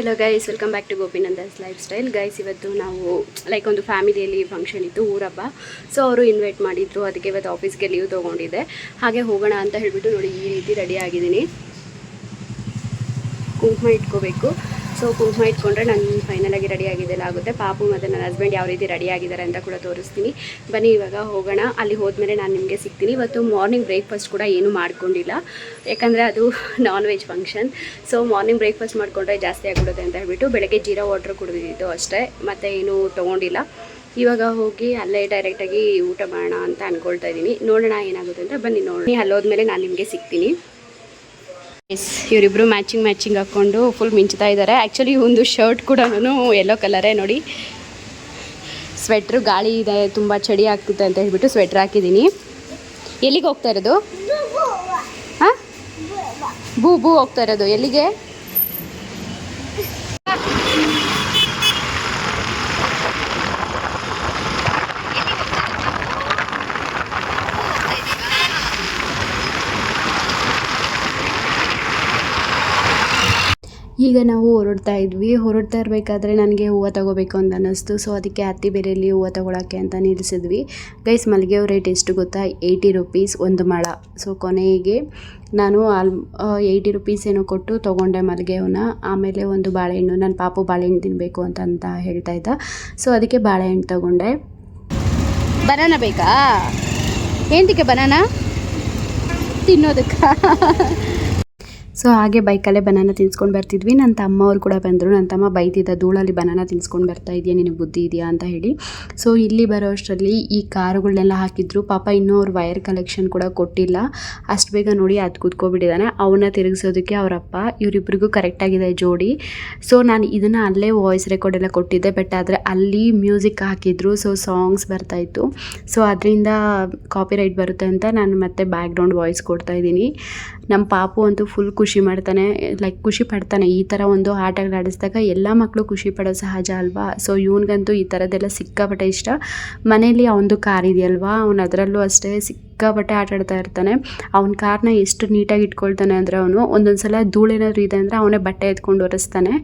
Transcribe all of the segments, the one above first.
Hello guys welcome back to Gopinandas lifestyle guys ಇವತ್ತು ನಾವು like ಒಂದು ಫ್ಯಾಮಿಲಿಯಲ್ಲಿ ಫಂಕ್ಷನ್ ಇತ್ತು, ಊರಬ್ಬ. ಸೊ ಅವರು ಇನ್ವೈಟ್ ಮಾಡಿದ್ರು. ಅದಕ್ಕೆ ಇವತ್ತು ಆಫೀಸ್ಗೆ ಲೀವ್ ತೊಗೊಂಡಿದ್ದೆ. ಹಾಗೆ ಹೋಗೋಣ ಅಂತ ಹೇಳಿಬಿಟ್ಟು ನೋಡಿ ಈ ರೀತಿ ರೆಡಿ ಆಗಿದ್ದೀನಿ. ಕುಂಕುಮ ಇಟ್ಕೋಬೇಕು. ಸೊ ಕುಂಕುಮ ಇಟ್ಕೊಂಡ್ರೆ ನಾನು ಫೈನಲಾಗಿ ರೆಡಿ ಆಗಿದ್ದೆಲ್ಲ ಆಗುತ್ತೆ. ಪಾಪು ಮತ್ತು ನನ್ನ ಹಸ್ಬೆಂಡ್ ಯಾವ ರೀತಿ ರೆಡಿ ಆಗಿದ್ದಾರೆ ಅಂತ ಕೂಡ ತೋರಿಸ್ತೀನಿ. ಬನ್ನಿ, ಇವಾಗ ಹೋಗೋಣ. ಅಲ್ಲಿ ಹೋದ್ಮೇಲೆ ನಾನು ನಿಮಗೆ ಸಿಗ್ತೀನಿ. ಇವತ್ತು ಮಾರ್ನಿಂಗ್ ಬ್ರೇಕ್ಫಾಸ್ಟ್ ಕೂಡ ಏನೂ ಮಾಡ್ಕೊಂಡಿಲ್ಲ. ಯಾಕಂದರೆ ಅದು non veg function so morning breakfast ಮಾಡಿಕೊಂಡ್ರೆ ಜಾಸ್ತಿ ಆಗಿಬಿಡುತ್ತೆ ಅಂತ ಹೇಳ್ಬಿಟ್ಟು ಬೆಳಗ್ಗೆ ಜೀರಾ ವಾಟ್ರ್ ಕುಡಿದಿದ್ದು ಅಷ್ಟೇ. ಮತ್ತು ಏನೂ ತೊಗೊಂಡಿಲ್ಲ. ಇವಾಗ ಹೋಗಿ ಅಲ್ಲೇ ಡೈರೆಕ್ಟಾಗಿ ಊಟ ಮಾಡೋಣ ಅಂತ ಅಂದ್ಕೊಳ್ತಾ ಇದ್ದೀನಿ. ನೋಡೋಣ ಏನಾಗುತ್ತೆ ಅಂತ ಬನ್ನಿ ನೋಡಿ ಅಲ್ಲೋದ್ಮೇಲೆ ನಾನು ನಿಮಗೆ ಸಿಗ್ತೀನಿ. ಎಸ್ ಇವರಿಬ್ಬರು ಮ್ಯಾಚಿಂಗ್ ಮ್ಯಾಚಿಂಗ್ ಹಾಕ್ಕೊಂಡು ಫುಲ್ ಮಿಂಚ್ತಾ ಇದ್ದಾರೆ ಆ್ಯಕ್ಚುಲಿ ಒಂದು ಶರ್ಟ್ ಕೂಡ ಯೆಲ್ಲೋ ಕಲರೇ ನೋಡಿ. ಸ್ವೆಟ್ರು ಗಾಳಿ ಇದೆ ತುಂಬ ಚಳಿ ಆಗ್ತದೆ ಅಂತ ಹೇಳ್ಬಿಟ್ಟು ಸ್ವೆಟ್ರ್ ಹಾಕಿದ್ದೀನಿ. ಎಲ್ಲಿಗೆ ಹೋಗ್ತಾ ಇರೋದು? ಹಾಂ? ಬೂ ಬೂ ಹೋಗ್ತಾ ಇರೋದು. ಎಲ್ಲಿಗೆ? ಈಗ ನಾವು ಹೊರಡ್ತಾ ಇದ್ವಿ. ಹೊರಡ್ತಾ ಇರಬೇಕಾದ್ರೆ ನನಗೆ ಹೂವು ತಗೋಬೇಕು ಅಂತ ಅನ್ನಿಸ್ತು. ಸೊ ಅದಕ್ಕೆ ಹತ್ತಿ ಬೇರೆಯಲ್ಲಿ ಹೂವು ತಗೊಳಕ್ಕೆ ಅಂತ ನಿಲ್ಲಿಸಿದ್ವಿ ಗೈಸ್ ಮಲ್ಲಿಗೆ ಹೂ ರೇಟ್ ಎಷ್ಟು ಗೊತ್ತಾ? ಏಯ್ಟಿ ರುಪೀಸ್ ಒಂದು ಮಳ. ಸೊ ಕೊನೆಗೆ ನಾನು ಆಲ್ ಏಯ್ಟಿ ರುಪೀಸ್ ಏನೋ ಕೊಟ್ಟು ತೊಗೊಂಡೆ ಮಲ್ಲಿಗೆ ಹೂವನ್ನ ಆಮೇಲೆ ಒಂದು ಬಾಳೆಹಣ್ಣು ನನ್ನ ಪಾಪು ಬಾಳೆಹಣ್ಣು ತಿನ್ನಬೇಕು ಅಂತ ಅಂತ ಹೇಳ್ತಾ ಇದ್ದ. ಸೊ ಅದಕ್ಕೆ ಬಾಳೆಹಣ್ಣು ತಗೊಂಡೆ. ಬನಾನ ಬೇಕಾ? ಏನಕ್ಕೆ ಬನಾನ? ತಿನ್ನೋದಕ್ಕೆ? ಸೊ ಹಾಗೆ ಬೈಕಲ್ಲೇ ಬನಾನ ತಿನ್ಸ್ಕೊಂಡು ಬರ್ತಿದ್ವಿ. ನನ್ನ ತಮ್ಮ ಅವ್ರು ಕೂಡ ಬಂದರು. ನನ್ನ ತಮ್ಮ ಬೈತಿದ್ದ, ಧೂಳಲ್ಲಿ ಬನಾನ ತಿನ್ಸ್ಕೊಂಡು ಬರ್ತಾ ಇದೆಯಾ? ನಿನಗೆ ಬುದ್ಧಿ ಇದೆಯಾ? ಅಂತ ಹೇಳಿ. ಸೊ ಇಲ್ಲಿ ಬರೋ ಅಷ್ಟರಲ್ಲಿ ಈ ಕಾರುಗಳನ್ನೆಲ್ಲ ಹಾಕಿದ್ರು. ಪಾಪ ಇನ್ನೂ ಅವ್ರು ವೈರ್ ಕಲೆಕ್ಷನ್ ಕೂಡ ಕೊಟ್ಟಿಲ್ಲ. ಅಷ್ಟು ಬೇಗ ನೋಡಿ ಅದು ಕೂತ್ಕೊಬಿಟ್ಟಿದ್ದಾನೆ ಅವನ್ನ ತಿರುಗಿಸೋದಕ್ಕೆ ಅವರಪ್ಪ ಇವರಿಬ್ರಿಗೂ ಕರೆಕ್ಟಾಗಿದೆ ಜೋಡಿ. ಸೊ ನಾನು ಇದನ್ನು ಅಲ್ಲೇ ವಾಯ್ಸ್ ರೆಕಾರ್ಡ್ ಎಲ್ಲ ಕೊಟ್ಟಿದ್ದೆ. ಬಟ್ ಆದರೆ ಅಲ್ಲಿ ಮ್ಯೂಸಿಕ್ ಹಾಕಿದ್ರು. ಸೊ ಸಾಂಗ್ಸ್ ಬರ್ತಾಯಿತ್ತು ಸೊ ಅದರಿಂದ ಕಾಪಿರೈಟ್ ಬರುತ್ತೆ ಅಂತ ನಾನು ಮತ್ತೆ ಬ್ಯಾಕ್ಗ್ರೌಂಡ್ ವಾಯ್ಸ್ ಕೊಡ್ತಾ ಇದ್ದೀನಿ. ನಮ್ಮ ಪಾಪು ಅಂತೂ ಫುಲ್ ಖುಷಿ ಮಾಡ್ತಾನೆ ಲೈಕ್ ಖುಷಿ ಪಡ್ತಾನೆ. ಈ ಥರ ಒಂದು ಆಟಗಳು ಆಡಿಸಿದಾಗ ಎಲ್ಲ ಮಕ್ಕಳು ಖುಷಿ ಪಡೋ ಸಹಜ ಅಲ್ವಾ? ಸೊ ಇವನಿಗಂತೂ ಈ ಥರದ್ದೆಲ್ಲ ಸಿಕ್ಕಾಪಟ್ಟೆ ಇಷ್ಟ. ಮನೇಲಿ ಅವನದು ಕಾರ್ ಇದೆಯಲ್ವಾ? ಅವನು ಅದರಲ್ಲೂ ಅಷ್ಟೇ ಸಿಕ್ಕಾಪಟ್ಟೆ ಆಟ ಆಡ್ತಾ ಇರ್ತಾನೆ. ಅವ್ನ ಕಾರ್ನ ಎಷ್ಟು ನೀಟಾಗಿ ಇಟ್ಕೊಳ್ತಾನೆ ಅಂದರೆ ಅವನು ಒಂದೊಂದು ಸಲ ಧೂಳೇನಾದ್ರು ಇದೆ ಅಂದರೆ ಅವನೇ ಬಟ್ಟೆ ಎತ್ಕೊಂಡು ಒರೆಸ್ತಾನೆ.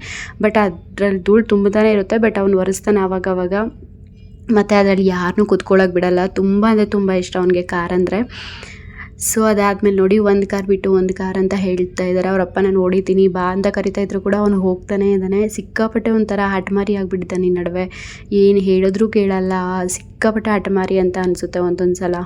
ಬಟ್ ಅದರಲ್ಲಿ ಧೂಳು ತುಂಬತಾನೆ ಇರುತ್ತೆ ಬಟ್ ಅವ್ನು ಒರೆಸ್ತಾನೆ ಆವಾಗ ಅವಾಗ ಮತ್ತು ಅದರಲ್ಲಿ ಯಾರನ್ನೂ ಕುತ್ಕೊಳ್ಳೋಕೆ ಬಿಡಲ್ಲ. ತುಂಬ ಅಂದರೆ ತುಂಬ ಇಷ್ಟ ಅವನಿಗೆ ಕಾರ್ ಅಂದರೆ. ಸೊ ಅದಾದಮೇಲೆ ನೋಡಿ, ಒಂದು ಕಾರ್ ಬಿಟ್ಟು ಒಂದು ಕಾರ್ ಅಂತ ಹೇಳ್ತಾ ಇದ್ದಾರೆ ಅವ್ರ ಅಪ್ಪನ ನೋಡಿದ್ದೀನಿ. ಬಾ ಅಂತ ಕರಿತಾ ಇದ್ರು ಕೂಡ ಅವನು ಹೋಗ್ತಾನೆ ಇದ್ದಾನೆ. ಸಿಕ್ಕಾಪಟ್ಟೆ ಒಂಥರ ಹಠಮಾರಿ ಆಗಿಬಿಟ್ಟಿದ್ದಾನೆ ಈ ನಡುವೆ. ಏನು ಹೇಳಿದ್ರೂ ಕೇಳಲ್ಲ. ಸಿಕ್ಕಾಪಟ್ಟೆ ಹಠಮಾರಿ ಅಂತ ಅನಿಸುತ್ತೆ ಒಂದೊಂದು ಸಲ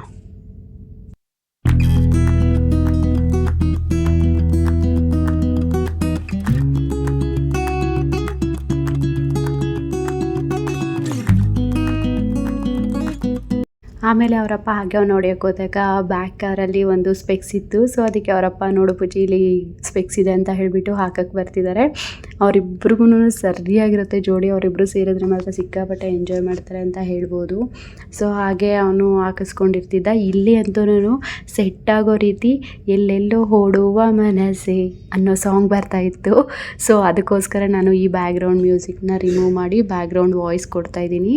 ಆಮೇಲೆ ಅವರಪ್ಪ ಹಾಗೆ ಅವ್ನು ನೋಡೋಕೆ ಹೋದಾಗ ಬ್ಯಾಕ್ ಕಾರಲ್ಲಿ ಒಂದು ಸ್ಪೆಕ್ಸ್ ಇತ್ತು. ಸೊ ಅದಕ್ಕೆ ಅವರಪ್ಪ ನೋಡು ಪೂಜಿ, ಇಲ್ಲಿ ಸ್ಪೆಕ್ಸ್ ಇದೆ ಅಂತ ಹೇಳಿಬಿಟ್ಟು ಹಾಕಕ್ಕೆ ಬರ್ತಿದ್ದಾರೆ ಅವರಿಬ್ರಿಗೂ ಸರಿಯಾಗಿರುತ್ತೆ ಜೋಡಿ ಅವರಿಬ್ಬರು ಸೇರಿದ್ರೆ ಮಾತ್ರ ಸಿಕ್ಕಾಪಟ್ಟೆ ಎಂಜಾಯ್ ಮಾಡ್ತಾರೆ ಅಂತ ಹೇಳ್ಬೋದು. ಸೊ ಹಾಗೆ ಅವನು ಹಾಕಿಸ್ಕೊಂಡಿರ್ತಿದ್ದ. ಇಲ್ಲಿ ಅಂತೂ ಸೆಟ್ ಆಗೋ ರೀತಿ ಎಲ್ಲೆಲ್ಲೋ ಓಡುವ ಮನಸ್ಸೆ ಅನ್ನೋ ಸಾಂಗ್ ಬರ್ತಾ ಇತ್ತು. ಸೊ ಅದಕ್ಕೋಸ್ಕರ ನಾನು ಈ ಬ್ಯಾಕ್ಗ್ರೌಂಡ್ ಮ್ಯೂಸಿಕ್ನ ರಿಮೂವ್ ಮಾಡಿ ಬ್ಯಾಕ್ಗ್ರೌಂಡ್ ವಾಯ್ಸ್ ಕೊಡ್ತಾ ಇದ್ದೀನಿ.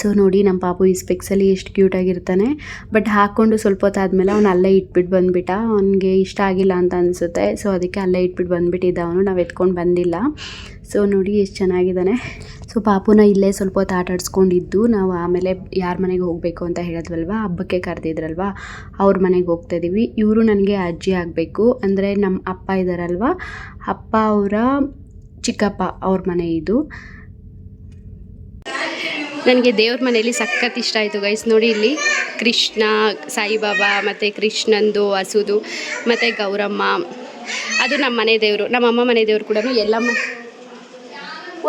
ಸೊ ನೋಡಿ ನಮ್ಮ ಪಾಪು ಈ ಸ್ಪೆಕ್ಸಲ್ಲಿ ಎಷ್ಟು ಕ್ಯೂಟಾಗಿರ್ತಾನೆ ಬಟ್ ಹಾಕ್ಕೊಂಡು ಸ್ವಲ್ಪ ಹೊತ್ತಾದ್ಮೇಲೆ ಅವ್ನು ಅಲ್ಲೇ ಇಟ್ಬಿಟ್ಟು ಬಂದುಬಿಟ್ಟ. ಅವನಿಗೆ ಇಷ್ಟ ಆಗಿಲ್ಲ ಅಂತ ಅನಿಸುತ್ತೆ. ಸೊ ಅದಕ್ಕೆ ಅಲ್ಲೇ ಇಟ್ಬಿಟ್ಟು ಬಂದುಬಿಟ್ಟಿದ್ದ ಅವನು. ನಾವು ಎತ್ಕೊಂಡು ಬಂದಿಲ್ಲ. ಸೊ ನೋಡಿ, ಎಷ್ಟು ಚೆನ್ನಾಗಿದ್ದಾನೆ. ಸೊ ಪಾಪುನ ಇಲ್ಲೇ ಸ್ವಲ್ಪ ಹೊತ್ತು ಆಟ ಆಡಿಸ್ಕೊಂಡಿದ್ದು. ನಾವು ಆಮೇಲೆ ಯಾರ ಮನೆಗೆ ಹೋಗಬೇಕು ಅಂತ ಹೇಳಿದ್ವಲ್ವ? ಹಬ್ಬಕ್ಕೆ ಕರೆದಿದ್ರಲ್ವ? ಅವ್ರ ಮನೆಗೆ ಹೋಗ್ತಾ ಇದ್ದೀವಿ ಇವರು ನನಗೆ ಅಜ್ಜಿ ಆಗಬೇಕು. ಅಂದರೆ ನಮ್ಮ ಅಪ್ಪ ಇದ್ದಾರಲ್ವ ಅಪ್ಪ ಅವರ ಚಿಕ್ಕಪ್ಪ ಅವ್ರ ಮನೆ ಇದು. ನನಗೆ ದೇವ್ರ ಮನೆಯಲ್ಲಿ ಸಖತ್ ಇಷ್ಟ ಆಯಿತು ಗೈಸ್ ನೋಡಿ ಇಲ್ಲಿ ಕೃಷ್ಣ, ಸಾಯಿಬಾಬಾ, ಮತ್ತು ಕೃಷ್ಣಂದು ಹಸುದು ಮತ್ತು ಗೌರಮ್ಮ. ಅದು ನಮ್ಮ ಮನೆ ದೇವರು ನಮ್ಮಮ್ಮ ಮನೆ ದೇವರು ಕೂಡ ಎಲ್ಲಮ್ಮ.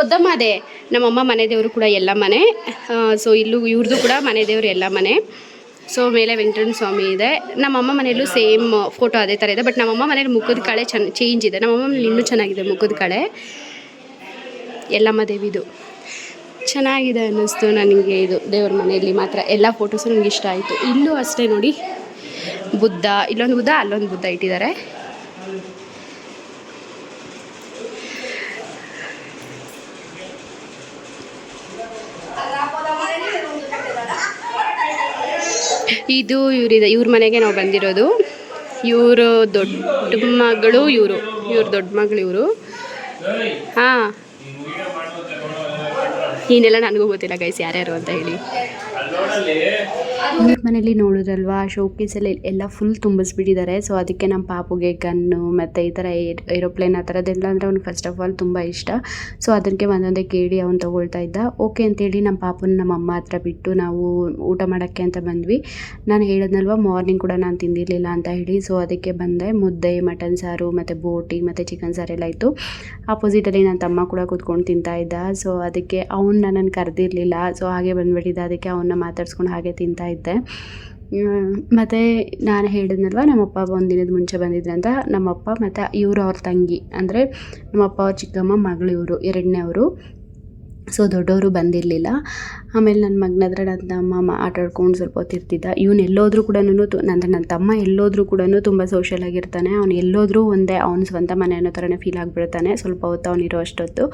ಒದ್ದಮ್ಮ ಅದೇ ನಮ್ಮಮ್ಮ ಮನೆ ದೇವರು ಕೂಡ ಎಲ್ಲ ಮನೆ ಸೊ ಇಲ್ಲೂ ಇವ್ರದ್ದು ಕೂಡ ಮನೆ ದೇವರು ಎಲ್ಲ ಮನೆ ಸೊ ಮೇಲೆ ವೆಂಕಟರಮಣ ಸ್ವಾಮಿ ಇದೆ. ನಮ್ಮಮ್ಮ ಮನೆಯಲ್ಲೂ ಸೇಮ್ ಫೋಟೋ ಅದೇ ಥರ ಇದೆ ಬಟ್ ನಮ್ಮಮ್ಮ ಮನೇಲಿ ಮುಖದ ಕಳೆ ಚೆನ್ನ ಚೇಂಜ್ ಇದೆ. ನಮ್ಮಮ್ಮ ಮನೇಲಿ ಇನ್ನೂ ಚೆನ್ನಾಗಿದೆ ಮುಖದ ಕಳೆ. ಎಲ್ಲಮ್ಮ ದೇವಿದು. ಚೆನ್ನಾಗಿದೆ ಅನ್ನಿಸ್ತು ನನಗೆ ಇದು ದೇವ್ರ ಮನೆಯಲ್ಲಿ ಮಾತ್ರ. ಎಲ್ಲ ಫೋಟೋಸು ನನಗೆ ಇಷ್ಟ ಆಯಿತು. ಇಲ್ಲೂ ಅಷ್ಟೇ ನೋಡಿ. ಬುದ್ಧ, ಇಲ್ಲೊಂದು ಬುದ್ಧ, ಅಲ್ಲೊಂದು ಬುದ್ಧ ಇಟ್ಟಿದ್ದಾರೆ. ಇದು ಇವರಿದೆ. ಇವ್ರ ಮನೆಗೆ ನಾವು ಬಂದಿರೋದು. ಇವರು ದೊಡ್ಡ ಮಗಳು ಇವರು. ಇವ್ರ ದೊಡ್ಡ ಮಗಳು ಇವರು. ಹಾಂ. ಏನೆಲ್ಲ ನನಗೂ ಗೊತ್ತಿಲ್ಲ ಗೈಸ್ ಯಾರ್ಯಾರು ಅಂತ ಹೇಳಿ. ಮನೇಲಿ ನೋಡಿದ್ರಲ್ವಾ ಶೋಕೇಸಲ್ಲಿ ಎಲ್ಲ ಫುಲ್ ತುಂಬಿಸ್ಬಿಟ್ಟಿದ್ದಾರೆ. ಸೊ ಅದಕ್ಕೆ ನಮ್ಮ ಪಾಪುಗೆ ಗನ್ನು ಮತ್ತು ಈ ಥರ ಏರೋಪ್ಲೇನ್ ಆ ಥರದ್ದೆಲ್ಲ ಅಂದರೆ ಅವ್ನು ಫಸ್ಟ್ ಆಫ್ ಆಲ್ ತುಂಬ ಇಷ್ಟ. ಸೊ ಅದಕ್ಕೆ ಒಂದೊಂದೇ ಕೇಳಿ ಅವ್ನು ತೊಗೊಳ್ತಾ ಇದ್ದ. ಓಕೆ ಅಂತೇಳಿ ನಮ್ಮ ಪಾಪನ ನಮ್ಮ ಅಮ್ಮ ಹತ್ರ ಬಿಟ್ಟು ನಾವು ಊಟ ಮಾಡೋಕ್ಕೆ ಅಂತ ಬಂದ್ವಿ. ನಾನು ಹೇಳಿದ್ನಲ್ವ ಮಾರ್ನಿಂಗ್ ಕೂಡ ನಾನು ತಿಂದಿರಲಿಲ್ಲ ಅಂತ ಹೇಳಿ. ಸೊ ಅದಕ್ಕೆ ಬಂದೆ. ಮುದ್ದೆ ಮಟನ್ ಸಾರು ಮತ್ತು ಬೋಟಿ ಮತ್ತು ಚಿಕನ್ ಸಾರೆಲ್ಲ ಇತ್ತು ಆಪೋಸಿಟಲ್ಲಿ ನನ್ನ ತಮ್ಮ ಕೂಡ ಕೂತ್ಕೊಂಡು ತಿಂತಾ ಇದ್ದ. ಸೊ ಅದಕ್ಕೆ ಅವ್ನು ನಾನು ಕರೆದಿರಲಿಲ್ಲ. ಸೊ ಹಾಗೆ ಬಂದ್ಬಿಟ್ಟಿದ್ದ. ಅದಕ್ಕೆ ಅವನ್ನ ಮಾತಾಡ್ಸ್ಕೊಂಡು ಹಾಗೆ ತಿಂತಾ ಇದ್ದೆ ಮತ್ತು ನಾನು ಹೇಳಿದ್ನಲ್ವ, ನಮ್ಮಪ್ಪ ದಿನದ ಮುಂಚೆ ಬಂದಿದ್ರಂತ. ನಮ್ಮಪ್ಪ ಮತ್ತು ಇವರು ಅವ್ರ ತಂಗಿ. ಅಂದರೆ ನಮ್ಮಪ್ಪ ಅವ್ರ ಚಿಕ್ಕಮ್ಮ, ಮಗಳು ಇವರು, ಎರಡನೇ ಅವರು. ಸೊ ದೊಡ್ಡವರು ಬಂದಿರಲಿಲ್ಲ. ಆಮೇಲೆ ನನ್ನ ಮಗನ ಹತ್ರ ನನ್ನ ತಮ್ಮ ಆಟ ಆಡ್ಕೊಂಡು ಸ್ವಲ್ಪ ಹೊತ್ತು ಇರ್ತಿದ್ದ. ಇವನು ಎಲ್ಲೋದ್ರೂ ಕೂಡ ಅಂದರೆ ನನ್ನ ತಮ್ಮ ಎಲ್ಲೋದ್ರೂ ಕೂಡ ತುಂಬ ಸೋಷಿಯಲ್ ಆಗಿರ್ತಾನೆ ಅವ್ನು ಎಲ್ಲೋದ್ರೂ ಒಂದೇ ಅವ್ನ ಸ್ವಂತ ಮನೆ ಅನ್ನೋ ಥರನೇ ಫೀಲ್ ಆಗಿಬಿಡ್ತಾನೆ. ಸ್ವಲ್ಪ ಹೊತ್ತು ಅವನಿರೋ ಅಷ್ಟೊತ್ತು.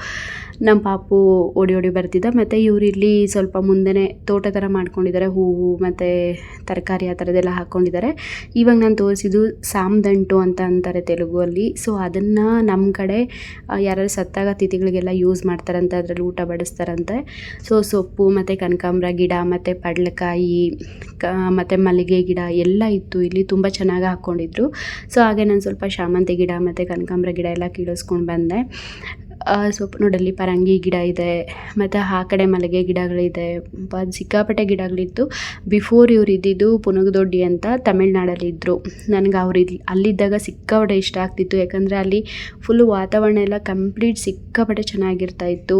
ನಮ್ಮ ಪಾಪು ಓಡಿ ಓಡಿ ಬರ್ತಿದ್ದ. ಮತ್ತು ಇವ್ರು ಇಲ್ಲಿ ಸ್ವಲ್ಪ ಮುಂದೆನೇ ತೋಟ ಥರ ಮಾಡ್ಕೊಂಡಿದ್ದಾರೆ. ಹೂವು ಮತ್ತು ತರಕಾರಿ ಆ ಥರದ್ದೆಲ್ಲ ಹಾಕ್ಕೊಂಡಿದ್ದಾರೆ ಇವಾಗ ನಾನು ತೋರಿಸಿದ್ದು ಸಾಮ್ದಂಟು ಅಂತ ಅಂತಾರೆ ತೆಲುಗುವಲ್ಲಿ. ಸೊ ಅದನ್ನು ನಮ್ಮ ಕಡೆ ಯಾರು ಸತ್ತಾಗ ತಿಥಿಗಳಿಗೆಲ್ಲ ಯೂಸ್ ಮಾಡ್ತಾರಂತೆ ಅದರಲ್ಲಿ ಊಟ ಬಡಿಸ್ತಾರಂತೆ ಸೊ ಸೊಪ್ಪು, ಮತ್ತು ಕನಕಾಂಬ್ರ ಗಿಡ, ಮತ್ತು ಪಡ್ಲಕಾಯಿ, ಕ, ಮತ್ತು ಮಲ್ಲಿಗೆ ಗಿಡ ಎಲ್ಲ ಇತ್ತು. ಇಲ್ಲಿ ತುಂಬ ಚೆನ್ನಾಗಿ ಹಾಕ್ಕೊಂಡಿದ್ರು. ಸೊ ಹಾಗೆ ನಾನು ಸ್ವಲ್ಪ ಶಾಮಂತಿ ಗಿಡ, ಮತ್ತು ಕನಕಾಂಬ್ರ ಗಿಡ ಎಲ್ಲ ಕೀಳಿಸ್ಕೊಂಡು ಬಂದೆ. ಸೊಪ್ಪು ನೋಡಲ್ಲಿ ಪರಂಗಿ ಗಿಡ ಇದೆ, ಮತ್ತು ಆ ಕಡೆ ಮಲ್ಲಿಗೆ ಗಿಡಗಳಿದೆ. ಸಿಕ್ಕಾಪಟ್ಟೆ ಗಿಡಗಳಿತ್ತು. ಬಿಫೋರ್ ಇವ್ರು ಇದ್ದಿದ್ದು ಪುನಗದೊಡ್ಡಿ ಅಂತ ತಮಿಳ್ನಾಡಲ್ಲಿದ್ದರು ನನಗೆ ಅವ್ರು ಇಲ್ಲಿ ಅಲ್ಲಿದ್ದಾಗ ಸಿಕ್ಕಾಪಟ್ಟೆ ಇಷ್ಟ ಆಗ್ತಿತ್ತು. ಯಾಕಂದರೆ ಅಲ್ಲಿ ಫುಲ್ಲು ವಾತಾವರಣ ಎಲ್ಲ ಕಂಪ್ಲೀಟ್ ಸಿಕ್ಕಾಪಟ್ಟೆ ಚೆನ್ನಾಗಿರ್ತಾ ಇತ್ತು.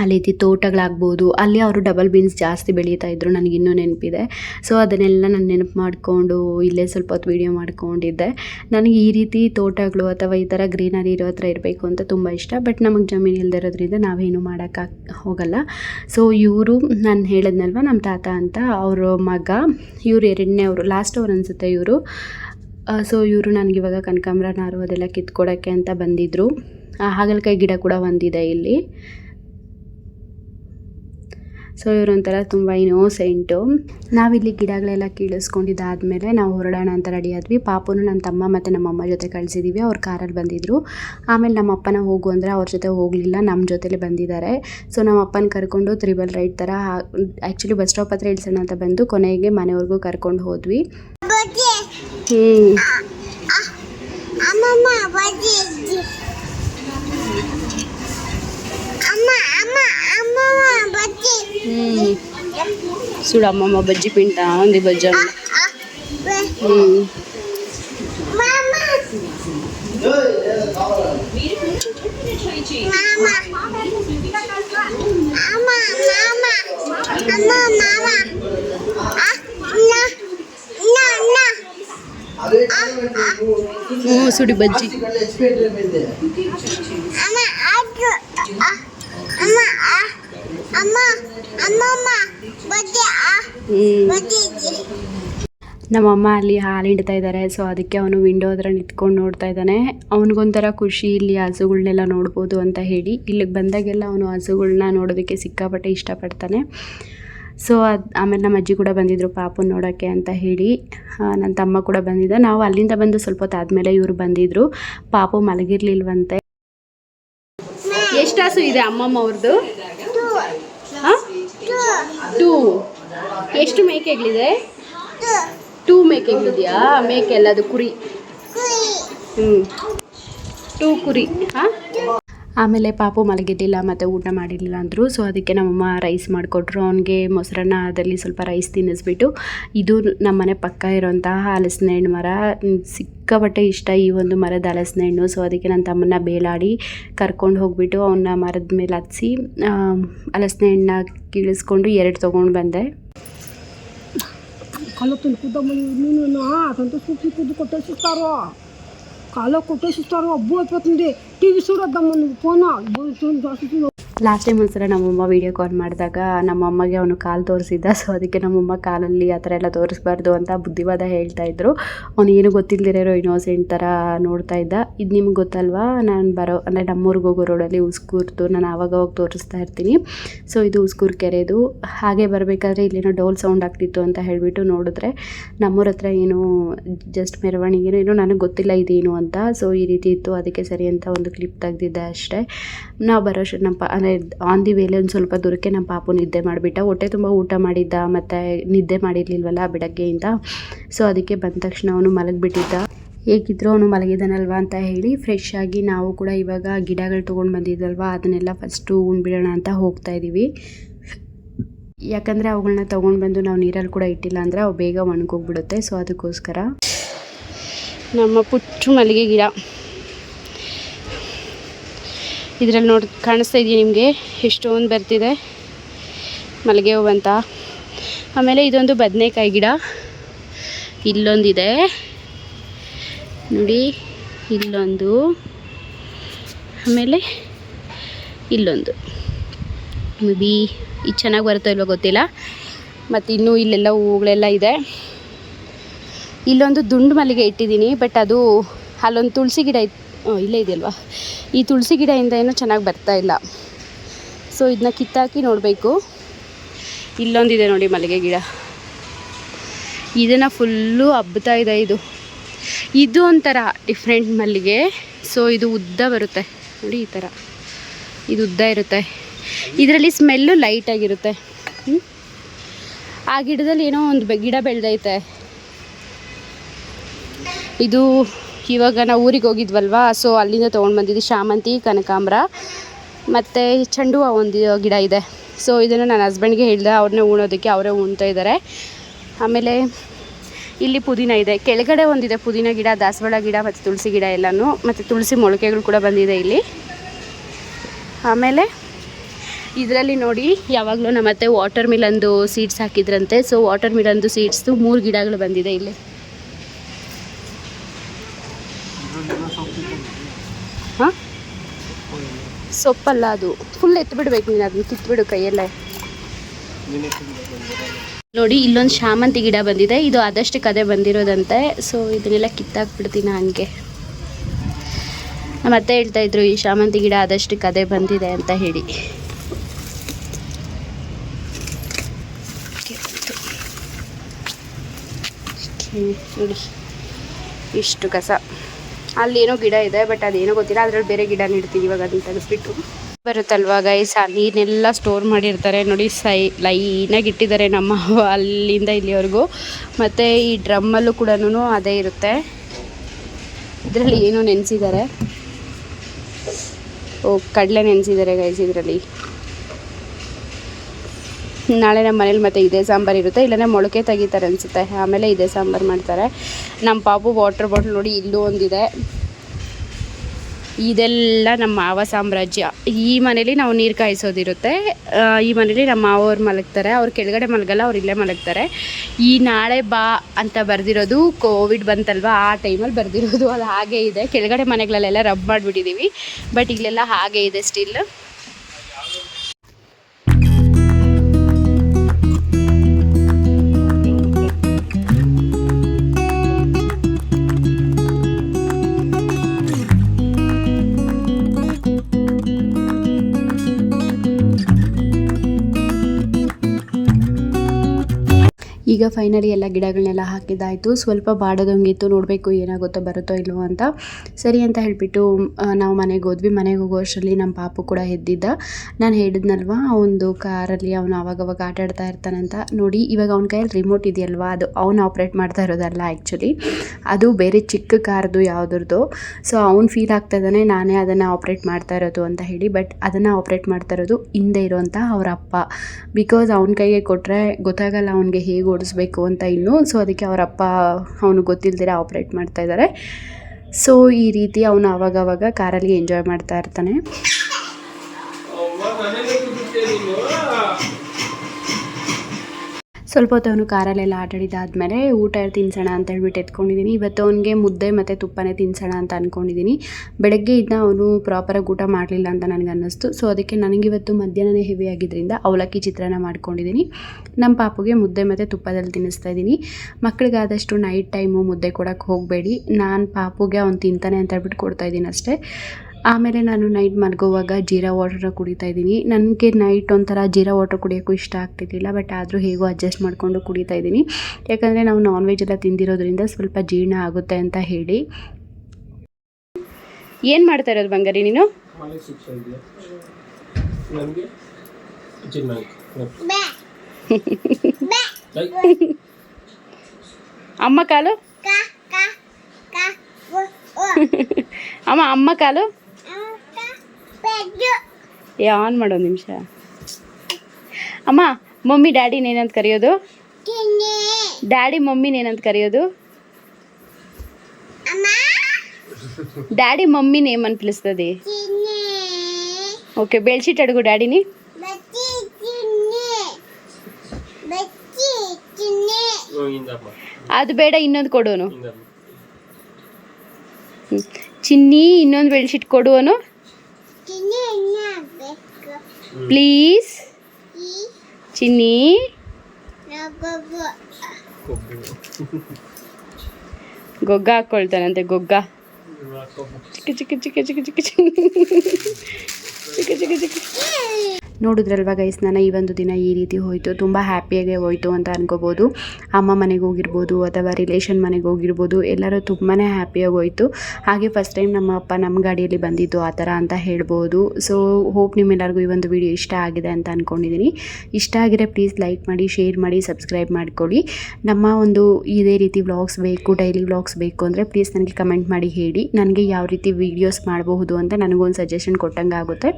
ಅಲ್ಲಿ ರೀತಿ ತೋಟಗಳಾಗ್ಬೋದು, ಅಲ್ಲಿ ಅವರು ಡಬಲ್ ಬೀನ್ಸ್ ಜಾಸ್ತಿ ಬೆಳೀತಾ ಇದ್ರು, ನನಗೆ ಇನ್ನೂ ನೆನಪಿದೆ. ಸೊ ಅದನ್ನೆಲ್ಲ ನಾನು ನೆನಪು ಮಾಡಿಕೊಂಡು ಇಲ್ಲೇ ಸ್ವಲ್ಪ ಹೊತ್ತು ವೀಡಿಯೋ ಮಾಡ್ಕೊಂಡಿದ್ದೆ. ನನಗೆ ಈ ರೀತಿ ತೋಟಗಳು ಅಥವಾ ಈ ಥರ ಗ್ರೀನರಿ ಇರೋ ಹತ್ರ ಇರಬೇಕು ಅಂತ ತುಂಬ ಇಷ್ಟ. ಬಟ್ ನಮಗೆ ಜಮೀನು ಇಲ್ಲದೆ ಇರೋದ್ರಿಂದ ನಾವೇನು ಮಾಡೋಕ್ಕಾಗ ಹೋಗಲ್ಲ. ಸೊ ಇವರು ನಾನು ಹೇಳಿದ್ನಲ್ವ ನಮ್ಮ ತಾತ ಅಂತ, ಅವರ ಮಗ, ಇವರು ಎರಡನೇ ಅವರು ಲಾಸ್ಟ್ ಅವ್ರು ಅನಿಸುತ್ತೆ ಇವರು. ಸೊ ಇವರು ನನಗೆ ಇವಾಗ ಕನಕಾಂಬರ ನಾರು ಅದೆಲ್ಲ ಕಿತ್ಕೊಡೋಕ್ಕೆ ಅಂತ ಬಂದಿದ್ದರು ಹಾಗಲಕಾಯಿ ಗಿಡ ಕೂಡ ಒಂದಿದೆ ಇಲ್ಲಿ. ಸೊ ಇವರೊಂಥರ ತುಂಬ ಇನ್ನೋಸೆಂಟು. ನಾವಿಲ್ಲಿ ಗಿಡಗಳೆಲ್ಲ ಕೀಳಿಸ್ಕೊಂಡಿದ್ದಾದಮೇಲೆ ನಾವು ಹೊರಡೋಣ ಅಂತ ರೆಡಿ ಆದ್ವಿ. ಪಾಪುನು ನನ್ನ ತಮ್ಮ ಮತ್ತು ನಮ್ಮಮ್ಮ ಜೊತೆ ಕಳಿಸಿದ್ದೀವಿ ಅವ್ರು ಕಾರಲ್ಲಿ ಬಂದಿದ್ದರು ಆಮೇಲೆ ನಮ್ಮ ಅಪ್ಪನ ಹೋಗು ಅಂದರೆ ಅವ್ರ ಜೊತೆ ಹೋಗಲಿಲ್ಲ. ನಮ್ಮ ಜೊತೆಲೇ ಬಂದಿದ್ದಾರೆ. ಸೊ ನಮ್ಮ ಅಪ್ಪನ ಕರ್ಕೊಂಡು ತ್ರಿಬಲ್ ರೈಡ್ ಥರ ಆ್ಯಕ್ಚುಲಿ ಬಸ್ ಸ್ಟಾಪ್ ಹತ್ರ ಇಳಿಸೋಣ ಅಂತ ಬಂದು ಕೊನೆಗೆ ಮನೆವರೆಗೂ ಕರ್ಕೊಂಡು ಹೋದ್ವಿ. ಹ್ಞೂ ಅಮ್ಮಮ್ಮ ಬಜ್ಜಿ ಅಮ್ಮ ಅಮ್ಮ ಅಮ್ಮಮ್ಮ ಬಜ್ಜಿ ಹ್ಞೂ ಸುಡು ಅಮ್ಮಮ್ಮ ಬಜ್ಜಿ ಅಮ್ಮಮ್ಮ ಬಜ್ಜಿ ಆ ಹ್ಞೂ ಬಜ್ಜಿ ನಮ್ಮಮ್ಮ ಅಲ್ಲಿ ಹಾಲು ಹಿಂಡ್ತಾ ಇದ್ದಾರೆ ಸೊ ಅದಕ್ಕೆ ಅವನು ವಿಂಡೋ ಹತ್ರ ನಿಂತ್ಕೊಂಡು ನೋಡ್ತಾ ಇದ್ದಾನೆ ಅವನಿಗೊಂಥರ ಖುಷಿ ಇಲ್ಲಿ ಹಸುಗಳನ್ನೆಲ್ಲ ನೋಡ್ಬೋದು ಅಂತ ಹೇಳಿ. ಇಲ್ಲಿಗೆ ಬಂದಾಗೆಲ್ಲ ಅವನು ಹಸುಗಳನ್ನ ನೋಡೋದಕ್ಕೆ ಸಿಕ್ಕಾಪಟ್ಟೆ ಇಷ್ಟಪಡ್ತಾನೆ. ಸೊ ಅದು ಆಮೇಲೆ ನಮ್ಮ ಅಜ್ಜಿ ಕೂಡ ಬಂದಿದ್ದರು ಪಾಪು ನೋಡೋಕ್ಕೆ ಅಂತ ಹೇಳಿ. ನನ್ನ ತಮ್ಮ ಕೂಡ ಬಂದಿದ್ದ. ನಾವು ಅಲ್ಲಿಂದ ಬಂದು ಸ್ವಲ್ಪ ಹೊತ್ತು ಆದಮೇಲೆ ಇವರು ಬಂದಿದ್ದರು ಪಾಪು ಮಲಗಿರ್ಲಿಲ್ವಂತೆ. ಎಷ್ಟು ಹಸು ಇದೆ ಅಮ್ಮಮ್ಮ ಅವ್ರದ್ದು ಟೂ ಎಷ್ಟು ಮೇಕೆಗಳಿದೆ? ಟೂ ಮೇಕೆಗಳಿದೆಯಾ? ಮೇಕೆ ಅಲ್ಲ ಅದು ಕುರಿ. ಹ್ಞೂ ಟೂ ಕುರಿ ಹಾಂ? ಆಮೇಲೆ ಪಾಪು ಮಲಗಿದ್ದಿಲ್ಲ ಮತ್ತು ಊಟ ಮಾಡಿರಲಿಲ್ಲ ಅಂದರು. ಸೊ ಅದಕ್ಕೆ ನಮ್ಮಮ್ಮ ರೈಸ್ ಮಾಡಿಕೊಟ್ರು. ಅವನಿಗೆ ಮೊಸರನ್ನದಲ್ಲಿ ಸ್ವಲ್ಪ ರೈಸ್ ತಿನ್ನಿಸ್ಬಿಟ್ಟು ಇದು ನಮ್ಮನೆ ಪಕ್ಕ ಇರೋಂತಹ ಹಲಸಿನ ಹಣ್ಣು ಮರ ಮ್, ಸಿಕ್ಕಾಪಟ್ಟೆ ಇಷ್ಟ ಈ ಒಂದು ಮರದ ಹಲಸಿನ ಹಣ್ಣು. ಸೊ ಅದಕ್ಕೆ ನನ್ನ ತಮ್ಮನ್ನ ಬೇಲಾಡಿ ಕರ್ಕೊಂಡು ಹೋಗಿಬಿಟ್ಟು ಅವನ್ನ ಮರದ ಮೇಲೆ ಹತ್ಸಿ ಹಲಸಿನ ಹಣ್ಣನ್ನ ಕೀಳಿಸ್ಕೊಂಡು ಎರಡು ತೊಗೊಂಡು ಬಂದೆ. ಕಾಲ ನೀನು ಅದಂತೂ ಸುಖಿ ಕುದ್ದು ಕೊಟ್ಟಿಸ್ತಾರೋ ಕೊಟ್ಟೆ ಕೊಟ್ಟಿಸ್ತಾರೋ ಅಬ್ಬು ಎತ್ಕೊತಂಡಿ ಟಿ ವಿ ಸೂಡದ್ದಮ್ಮ ನೀವು ಫೋನು. ಜಾಸ್ತಿ ಲಾಸ್ಟ್ ಟೈಮ್ ಒಂದ್ಸಲ ನಮ್ಮಮ್ಮ ವೀಡಿಯೋ ಕಾಲ್ ಮಾಡಿದಾಗ ನಮ್ಮಮ್ಮಗೆ ಅವನು ಕಾಲು ತೋರಿಸಿದ್ದ. ಸೊ ಅದಕ್ಕೆ ನಮ್ಮಮ್ಮ ಕಾಲಲ್ಲಿ ಆ ಥರ ಎಲ್ಲ ತೋರಿಸ್ಬಾರ್ದು ಅಂತ ಬುದ್ಧಿವಾದ ಹೇಳ್ತಾ ಇದ್ರು. ಅವನು ಏನು ಗೊತ್ತಿಲ್ಲದಿರೋ ಇನ್ನೋಸೆಂಟ್ ಥರ ನೋಡ್ತಾ ಇದ್ದ. ಇದು ನಿಮ್ಗೆ ಗೊತ್ತಲ್ವಾ? ನಾನು ಬರೋ, ಅಂದರೆ ನಮ್ಮೂರಿಗೆ ಹೋಗೋ ರೋಡಲ್ಲಿ ಉಸ್ಕೂರ್ದು ನಾನು ಆವಾಗ ಹೋಗಿ ತೋರಿಸ್ತಾ ಇರ್ತೀನಿ. ಸೊ ಇದು ಉಸ್ಕೂರು ಕೆರೆದು. ಹಾಗೆ ಬರಬೇಕಾದ್ರೆ ಇಲ್ಲೇನೋ ಡೋಲ್ ಸೌಂಡ್ ಆಗ್ತಿತ್ತು ಅಂತ ಹೇಳಿಬಿಟ್ಟು ನೋಡಿದ್ರೆ ನಮ್ಮೂರ ಹತ್ರ ಏನು ಜಸ್ಟ್ ಮೆರವಣಿಗೆನೋ ಏನೋ ನನಗೆ ಗೊತ್ತಿಲ್ಲ ಇದೇನು ಅಂತ. ಸೊ ಈ ರೀತಿ ಇತ್ತು. ಅದಕ್ಕೆ ಸರಿ ಅಂತ ಒಂದು ಕ್ಲಿಪ್ ತೆಗೆದಿದ್ದೆ ಅಷ್ಟೇ. ನಾವು ಬರೋಷ್ಟು ನಮ್ಮ ಅಂದರೆ ಆನ್ ದಿ ವೇಲೆ ಒಂದು ಸ್ವಲ್ಪ ದೂರಕ್ಕೆ ನಮ್ಮ ಪಾಪು ನಿದ್ದೆ ಮಾಡಿಬಿಟ್ಟ. ಹೊಟ್ಟೆ ತುಂಬ ಊಟ ಮಾಡಿದ್ದ, ಮತ್ತು ನಿದ್ದೆ ಮಾಡಿರಲಿಲ್ವಲ್ಲ ಬೆಳಗ್ಗೆಯಿಂದ. ಸೊ ಅದಕ್ಕೆ ಬಂದ ತಕ್ಷಣ ಅವನು ಮಲಗಿಬಿಟ್ಟಿದ್ದ. ಹೇಗಿದ್ರು ಅವನು ಮಲಗಿದನಲ್ವಾ ಅಂತ ಹೇಳಿ ಫ್ರೆಶ್ ಆಗಿ ನಾವು ಕೂಡ ಇವಾಗ ಗಿಡಗಳು ತೊಗೊಂಡು ಬಂದಿದ್ದಲ್ವಾ ಅದನ್ನೆಲ್ಲ ಫಸ್ಟು ಉಣ್ಬಿಡೋಣ ಅಂತ ಹೋಗ್ತಾ ಇದ್ದೀವಿ ಯಾಕಂದರೆ ಅವುಗಳನ್ನ ತೊಗೊಂಡು ಬಂದು ನಾವು ನೀರಲ್ಲಿ ಕೂಡ ಇಟ್ಟಿಲ್ಲ ಅಂದರೆ ಅವು ಬೇಗ ಒಣಗೋಗ್ಬಿಡುತ್ತೆ. ಸೊ ಅದಕ್ಕೋಸ್ಕರ ನಮ್ಮ ಪುಟ್ಟು ಮಲ್ಲಿಗೆ ಗಿಡ. ಇದರಲ್ಲಿ ನೋಡಿ ಕಾಣಿಸ್ತಾ ಇದೆಯಾ ನಿಮಗೆ? ಎಷ್ಟೊಂದು ಬರ್ತಿದೆ. ಮಲ್ಲಿಗೆ ಹೂವು ಅಂತ. ಆಮೇಲೆ ಇದೊಂದು ಬದನೆಕಾಯಿ ಗಿಡ. ಇಲ್ಲೊಂದಿದೆ. ನೋಡಿ, ಇಲ್ಲೊಂದು. ಆಮೇಲೆ ಇಲ್ಲೊಂದು. ಮೇ ಬಿ ಇದು ಚೆನ್ನಾಗಿ ಬರುತ್ತೋ ಇಲ್ವೋ ಗೊತ್ತಿಲ್ಲ. ಮತ್ತು ಇನ್ನೂ ಇಲ್ಲೆಲ್ಲ ಹೂಗಳೆಲ್ಲ ಇದೆ. ಇಲ್ಲೊಂದು ದುಂಡು ಮಲ್ಲಿಗೆ ಇಟ್ಟಿದ್ದೀನಿ, ಬಟ್ ಅದು ಅಲ್ಲೊಂದು ತುಳಸಿ ಗಿಡ ಇತ್ತು. ಇಲ್ಲೇ ಇದೆಯಲ್ವಾ? ಈ ತುಳಸಿ ಗಿಡದಿಂದ ಏನೂ ಚೆನ್ನಾಗಿ ಬರ್ತಾ ಇಲ್ಲ. ಸೊ ಇದನ್ನ ಕಿತ್ತಾಕಿ ನೋಡಬೇಕು. ಇಲ್ಲೊಂದಿದೆ ನೋಡಿ ಮಲ್ಲಿಗೆ ಗಿಡ. ಇದನ್ನು ಫುಲ್ಲು ಹಬ್ಬತಾ ಇದೆ ಇದು. ಇದು ಒಂಥರ ಡಿಫ್ರೆಂಟ್ ಮಲ್ಲಿಗೆ. ಸೊ ಇದು ಉದ್ದ ಬರುತ್ತೆ. ನೋಡಿ ಈ ಥರ. ಇದು ಉದ್ದ ಇರುತ್ತೆ. ಇದರಲ್ಲಿ ಸ್ಮೆಲ್ಲು ಲೈಟಾಗಿರುತ್ತೆ? ಆ ಗಿಡದಲ್ಲಿ ಏನೋ ಒಂದು ಗಿಡ ಬೆಳೆದೈತೆ. ಇದು ಇವಾಗ ನಾವು ಊರಿಗೆ ಹೋಗಿದ್ವಲ್ವಾ? ಸೊ ಅಲ್ಲಿಂದ ತೊಗೊಂಡು ಬಂದಿದ್ದು ಶಾಮಂತಿ ಕನಕಾಂಬ್ರ, ಮತ್ತು ಚೆಂಡು ಹೂವು ಒಂದು ಗಿಡ ಇದೆ. ಸೊ ಇದನ್ನು ನನ್ನ ಹಸ್ಬೆಂಡ್ಗೆ ಹೇಳಿದೆ ಅವ್ರನ್ನೇ ಉಣೋದಕ್ಕೆ ಅವರೇ ಉಣ್ತಾ ಇದ್ದಾರೆ ಆಮೇಲೆ ಇಲ್ಲಿ ಪುದೀನ ಇದೆ. ಕೆಳಗಡೆ ಒಂದಿದೆ ಪುದೀನ ಗಿಡ, ದಾಸವಾಳ ಗಿಡ ಮತ್ತು ತುಳಸಿ ಗಿಡ ಎಲ್ಲನೂ, ಮತ್ತು ತುಳಸಿ ಮೊಳಕೆಗಳು ಕೂಡ ಬಂದಿದೆ ಇಲ್ಲಿ. ಆಮೇಲೆ ಇದರಲ್ಲಿ ನೋಡಿ, ಯಾವಾಗಲೂ ನಮ್ಮತ್ತೆ ವಾಟರ್ ಮಿಲನ್ದು ಸೀಡ್ಸ್ ಹಾಕಿದ್ರಂತೆ. ಸೊ ವಾಟರ್ ಮಿಲನ್ದು ಸೀಡ್ಸ್ದು ಮೂರು ಗಿಡಗಳು ಬಂದಿದೆ ಇಲ್ಲಿ ಹಾಂ ಸೊಪ್ಪಲ್ಲ ಅದು. ಫುಲ್ ಎತ್ಬಿಡ್ಬೇಕು ನೀನು ಅದನ್ನ ಕಿತ್ಬಿಡು ಕೈಯಲ್ಲೇ. ನೋಡಿ, ಇಲ್ಲೊಂದು ಶಾಮಂತಿ ಗಿಡ ಬಂದಿದೆ. ಇದು ಆದಷ್ಟು ಕದೆ ಬಂದಿರೋದಂತೆ. ಸೊ ಇದನ್ನೆಲ್ಲ ಕಿತ್ತಾಕ್ಬಿಡ್ತೀನಿ ಹಂಗೆ. ನಮ್ಮ ಅತ್ತೆ ಹೇಳ್ತಾ ಇದ್ರು, ಈ ಶಾಮಂತಿ ಗಿಡ ಆದಷ್ಟು ಕದೆ ಬಂದಿದೆ ಅಂತ ಹೇಳಿ. ನೋಡಿ. ಇಷ್ಟು ಕಸ. ಅಲ್ಲೇನೋ ಗಿಡ ಇದೆ ಬಟ್ ಅದೇನೋ ಗೊತ್ತಿಲ್ಲ. ಅದ್ರಲ್ಲಿ ಬೇರೆ ಗಿಡ ನೆಡ್ತೀವಿ ಇವಾಗ ಅದನ್ನ ತೆಗೆಸ್ಬಿಟ್ಟು ಬರುತ್ತಲ್ವಾ ಗೈಸ್ ನೀರನ್ನೆಲ್ಲ ಸ್ಟೋರ್ ಮಾಡಿರ್ತಾರೆ. ನೋಡಿ, ಸೈ, ಲೈನಾಗಿ ಇಟ್ಟಿದ್ದಾರೆ ನಮ್ಮ ಅಲ್ಲಿಂದ ಇಲ್ಲಿವರೆಗೂ. ಮತ್ತು ಈ ಡ್ರಮ್ಮಲ್ಲೂ ಕೂಡ ಅದೇ ಇರುತ್ತೆ. ಇದರಲ್ಲಿ ಏನೋ ನೆನೆಸಿದ್ದಾರೆ. ಓ, ಕಡಲೆ ನೆನೆಸಿದ್ದಾರೆ ಗೈಸ್ ಇದರಲ್ಲಿ. ನಾಳೆ ನಮ್ಮ ಮನೇಲಿ ಮತ್ತೆ ಇದೇ ಸಾಂಬಾರು ಇರುತ್ತೆ ಇಲ್ಲನೇ ಮೊಳಕೆ ತೆಗಿತಾರೆ ಅನಿಸುತ್ತೆ. ಆಮೇಲೆ ಇದೇ ಸಾಂಬಾರು ಮಾಡ್ತಾರೆ. ನಮ್ಮ ಪಾಪು ವಾಟರ್ ಬಾಟ್ಲ್ ನೋಡಿ ಇಲ್ಲೂ ಒಂದಿದೆ. ಇದೆಲ್ಲ ನಮ್ಮ ಮಾವ ಸಾಮ್ರಾಜ್ಯ. ಈ ಮನೇಲಿ ನಾವು ನೀರು ಕಾಯಿಸೋದಿರುತ್ತೆ. ಈ ಮನೇಲಿ ನಮ್ಮ ಮಾವವ್ರು ಮಲಗ್ತಾರೆ. ಅವ್ರು ಕೆಳಗಡೆ ಮಲಗಲ್ಲ, ಅವ್ರು ಇಲ್ಲೇ ಮಲಗ್ತಾರೆ. ಈ ನಾಳೆ ಬಾ ಅಂತ ಬರೆದಿರೋದು ಕೋವಿಡ್ ಬಂತಲ್ವಾ? ಆ ಟೈಮಲ್ಲಿ ಬರೆದಿರೋದು ಅದು ಹಾಗೆ ಇದೆ. ಕೆಳಗಡೆ ಮನೆಗಳಲ್ಲೆಲ್ಲ ರಬ್ ಮಾಡಿಬಿಟ್ಟಿದ್ದೀವಿ ಬಟ್ ಇಲ್ಲೆಲ್ಲ ಹಾಗೆ ಇದೆ ಸ್ಟಿಲ್ ಈಗ ಫೈನಲಿ ಎಲ್ಲ ಗಿಡಗಳನ್ನೆಲ್ಲ ಹಾಕಿದ್ದಾಯಿತು. ಸ್ವಲ್ಪ ಬಾಡೋದಂಗಿತ್ತು. ನೋಡಬೇಕು ಏನಾಗುತ್ತೋ ಬರುತ್ತೋ ಇಲ್ವೋ ಅಂತ. ಸರಿ ಅಂತ ಹೇಳಿಬಿಟ್ಟು ನಾವು ಮನೆಗೆ ಹೋದ್ವಿ. ಮನೆಗೆ ಹೋಗೋ ಅಷ್ಟರಲ್ಲಿ ನಮ್ಮ ಪಾಪು ಕೂಡ ಎದ್ದಿದ್ದ. ನಾನು ಹೇಳಿದ್ನಲ್ವ ಒಂದು ಕಾರಲ್ಲಿ ಅವನು ಅವಾಗವಾಗ ಆಟ ಆಡ್ತಾ ಇರ್ತಾನಂತ ನೋಡಿ, ಇವಾಗ ಅವನ ಕೈಯಲ್ಲಿ ರಿಮೋಟ್ ಇದೆಯಲ್ವಾ? ಅದು ಅವನು ಆಪ್ರೇಟ್ ಮಾಡ್ತಾ ಇರೋದಲ್ಲ ಆ್ಯಕ್ಚುಲಿ ಅದು ಬೇರೆ ಚಿಕ್ಕ ಕಾರ್ದು ಯಾವುದ್ರದ್ದು. ಸೊ ಅವ್ನು ಫೀಲ್ ಆಗ್ತಾ ಇದ್ದಾನೆ, ನಾನೇ ಅದನ್ನು ಆಪ್ರೇಟ್ ಮಾಡ್ತಾ ಇರೋದು ಅಂತ ಹೇಳಿ. ಬಟ್ ಅದನ್ನು ಆಪ್ರೇಟ್ ಮಾಡ್ತಾ ಇರೋದು ಹಿಂದೆ ಇರೋವಂಥ ಅವರ ಅಪ್ಪ. ಬಿಕಾಸ್ ಅವನ ಕೈಗೆ ಕೊಟ್ಟರೆ ಗೊತ್ತಾಗಲ್ಲ ಅವನಿಗೆ ಹೇಗೆ ಓಡಿಸ್ಬೇಕು ಅಂತ ಇನ್ನು. ಸೊ ಅದಕ್ಕೆ ಅವರ ಅಪ್ಪ ಅವನು ಗೊತ್ತಿಲ್ದಿರ ಆಪ್ರೇಟ್ ಮಾಡ್ತಾ ಇದ್ದಾರೆ ಸೊ ಈ ರೀತಿ ಅವನು ಅವಾಗವಾಗ ಕಾರಲ್ಲಿ ಎಂಜಾಯ್ ಮಾಡ್ತಾ ಇರ್ತಾನೆ. ಸ್ವಲ್ಪ ಹೊತ್ತು ಅವನು ಕಾರಲ್ಲೆಲ್ಲ ಆಟಾಡಿದಾದ್ಮೇಲೆ ಊಟ ತಿನ್ಸೋಣ ಅಂತ ಹೇಳ್ಬಿಟ್ಟು ಎತ್ಕೊಂಡಿದ್ದೀನಿ. ಇವತ್ತು ಅವನಿಗೆ ಮುದ್ದೆ ಮತ್ತು ತುಪ್ಪನೇ ತಿನ್ಸೋಣ ಅಂತ ಅಂದ್ಕೊಂಡಿದ್ದೀನಿ ಬೆಳಗ್ಗೆ ಇದನ್ನ ಅವನು ಪ್ರಾಪರಾಗಿ ಊಟ ಮಾಡಲಿಲ್ಲ ಅಂತ ನನಗೆ ಅನ್ನಿಸ್ತು. ಸೊ ಅದಕ್ಕೆ ನನಗಿವತ್ತು ಮಧ್ಯಾಹ್ನನೇ ಹೆವಿ ಆಗಿದ್ದರಿಂದ ಅವಲಕ್ಕಿ ಚಿತ್ರಾನ್ನ ಮಾಡ್ಕೊಂಡಿದ್ದೀನಿ. ನಮ್ಮ ಪಾಪುಗೆ ಮುದ್ದೆ ಮತ್ತು ತುಪ್ಪದಲ್ಲಿ ತಿನ್ನಿಸ್ತಾ ಇದ್ದೀನಿ. ಮಕ್ಕಳಿಗಾದಷ್ಟು ನೈಟ್ ಟೈಮು ಮುದ್ದೆ ಕೊಡೋಕ್ಕೆ ಹೋಗಬೇಡಿ. ನಾನು ಪಾಪುಗೆ ಅವ್ನು ತಿಂತಾನೆ ಅಂತ ಹೇಳ್ಬಿಟ್ಟು ಕೊಡ್ತಾ ಇದ್ದೀನಿ ಅಷ್ಟೇ. ಆಮೇಲೆ ನಾನು ನೈಟ್ ಮಲ್ಗೋವಾಗ ಜೀರಾ ವಾಟರ್ ಕುಡಿತಾ ಇದ್ದೀನಿ. ನನಗೆ ನೈಟ್ ಒಂಥರ ಜೀರಾ ವಾಟರ್ ಕುಡಿಯೋಕ್ಕೂ ಇಷ್ಟ ಆಗ್ತಿರ್ಲಿಲ್ಲ ಬಟ್ ಆದರೂ ಹೇಗೋ ಅಡ್ಜಸ್ಟ್ ಮಾಡಿಕೊಂಡು ಕುಡಿತಾ ಇದ್ದೀನಿ. ಯಾಕಂದರೆ ನಾವು ನಾನ್ ವೆಜ್ ಎಲ್ಲ ತಿಂದಿರೋದ್ರಿಂದ ಸ್ವಲ್ಪ ಜೀರ್ಣ ಆಗುತ್ತೆ ಅಂತ ಹೇಳಿ. ಏನು ಮಾಡ್ತಾ ಇರೋದು ಬಂಗಾರಿ ನೀನು? ಅಮ್ಮ ಕಾಲು? ಕ ಕ ಕ ಉ ಉ ಅಮ್ಮ ಅಮ್ಮ ಕಾಲು? ಏ ಆನ್ ಮಾಡು ಒಂದು ನಿಮಿಷ ಅಮ್ಮ ಮಮ್ಮಿ ಡ್ಯಾಡಿನ ಏನಂತ ಕರೆಯೋದು ಡ್ಯಾಡಿ ಮಮ್ಮಿನ ಏನಂತ ಕರೆಯೋದು ಡ್ಯಾಡಿ ಮಮ್ಮಿನ ಏಮನ್ పిలుస్తుంది ಓಕೆ ಬೆಳ್ಶೀಟ್ ಅಡುಗು ಡ್ಯಾಡಿನಿ ಅದು ಬೇಡ ಇನ್ನೊಂದು ಕೊಡೋನು ಚಿನ್ನಿ ಇನ್ನೊಂದು ಬೆಳ್ಶೀಟ್ ಕೊಡುವನು ಬೇಕು ಪ್ಲೀಸ್ ಈ ಚಿನ್ನಿ ನಗಗು ಕೊಬ್ಬು ಗೊಗ್ಗ ಹಾಕ್ಕೊಳ್ತಾನಂತೆ ಗೊಗ್ಗ ಕೊಬ್ಬು ಚಿಕ್ಕ ಚಿಕ್ಕ ಚಿಕ್ಕ ಚಿಕ್ಕ ಚಿಕ್ಕ ಚಿಕ್ಕ ಚಿಕ್ಕ ಚಿಕ್ಕ ಚಿಕ್ಕ ನೋಡಿದ್ರಲ್ವ ಗೈಸ್ ನನ್ನ ಈ ಒಂದು ದಿನ ಈ ರೀತಿ ಹೋಯಿತು. ತುಂಬ ಹ್ಯಾಪಿಯಾಗೆ ಹೋಯಿತು ಅಂತ ಅನ್ಕೋಬೋದು. ಅಮ್ಮ ಮನೆಗೆ ಹೋಗಿರ್ಬೋದು ಅಥವಾ ರಿಲೇಷನ್ ಮನೆಗೆ ಹೋಗಿರ್ಬೋದು, ಎಲ್ಲರೂ ತುಂಬಾ ಹ್ಯಾಪಿಯಾಗಿ ಹೋಯಿತು. ಹಾಗೆ ಫಸ್ಟ್ ಟೈಮ್ ನಮ್ಮ ಅಪ್ಪ ನಮ್ಮ ಗಾಡಿಯಲ್ಲಿ ಬಂದಿದ್ದು ಆ ಥರ ಅಂತ ಹೇಳ್ಬೋದು. ಸೊ ಹೋಪ್ ನಿಮ್ಮೆಲ್ಲರಿಗೂ ಈ ಒಂದು ವಿಡಿಯೋ ಇಷ್ಟ ಆಗಿದೆ ಅಂತ ಅಂದ್ಕೊಂಡಿದ್ದೀನಿ ಇಷ್ಟ ಆಗಿದ್ರೆ ಪ್ಲೀಸ್ ಲೈಕ್ ಮಾಡಿ ಶೇರ್ ಮಾಡಿ ಸಬ್ಸ್ಕ್ರೈಬ್ ಮಾಡ್ಕೊಳ್ಳಿ. ನಮ್ಮ ಒಂದು ಇದೇ ರೀತಿ ವ್ಲಾಗ್ಸ್ ಬೇಕು ಡೈಲಿ ವ್ಲಾಗ್ಸ್ ಬೇಕು ಅಂದರೆ ಪ್ಲೀಸ್ ನನಗೆ ಕಮೆಂಟ್ ಮಾಡಿ ಹೇಳಿ. ನನಗೆ ಯಾವ ರೀತಿ ವೀಡಿಯೋಸ್ ಮಾಡಬಹುದು ಅಂತ ನನಗೊಂದು ಸಜೆಷನ್ ಕೊಟ್ಟಂಗೆ ಆಗುತ್ತೆ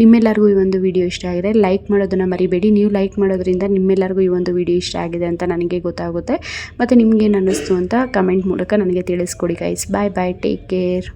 ನಿಮ್ಮೆಲ್ಲರಿಗೂ ಈ ಒಂದು ವಿಡಿಯೋ ಇಷ್ಟ ಆಗಿದೆ ಲೈಕ್ ಮಾಡೋದನ್ನು ಮರಿಬೇಡಿ. ನೀವು ಲೈಕ್ ಮಾಡೋದ್ರಿಂದ ನಿಮ್ಮೆಲ್ಲರಿಗೂ ಈ ಒಂದು ವಿಡಿಯೋ ಇಷ್ಟ ಆಗಿದೆ ಅಂತ ನನಗೆ ಗೊತ್ತಾಗುತ್ತೆ. ಮತ್ತು ನಿಮ್ಗೇನು ಅನ್ನಿಸ್ತು ಅಂತ ಕಮೆಂಟ್ ಮೂಲಕ ನನಗೆ ತಿಳಿಸ್ಕೊಡಿ guys bye bye take care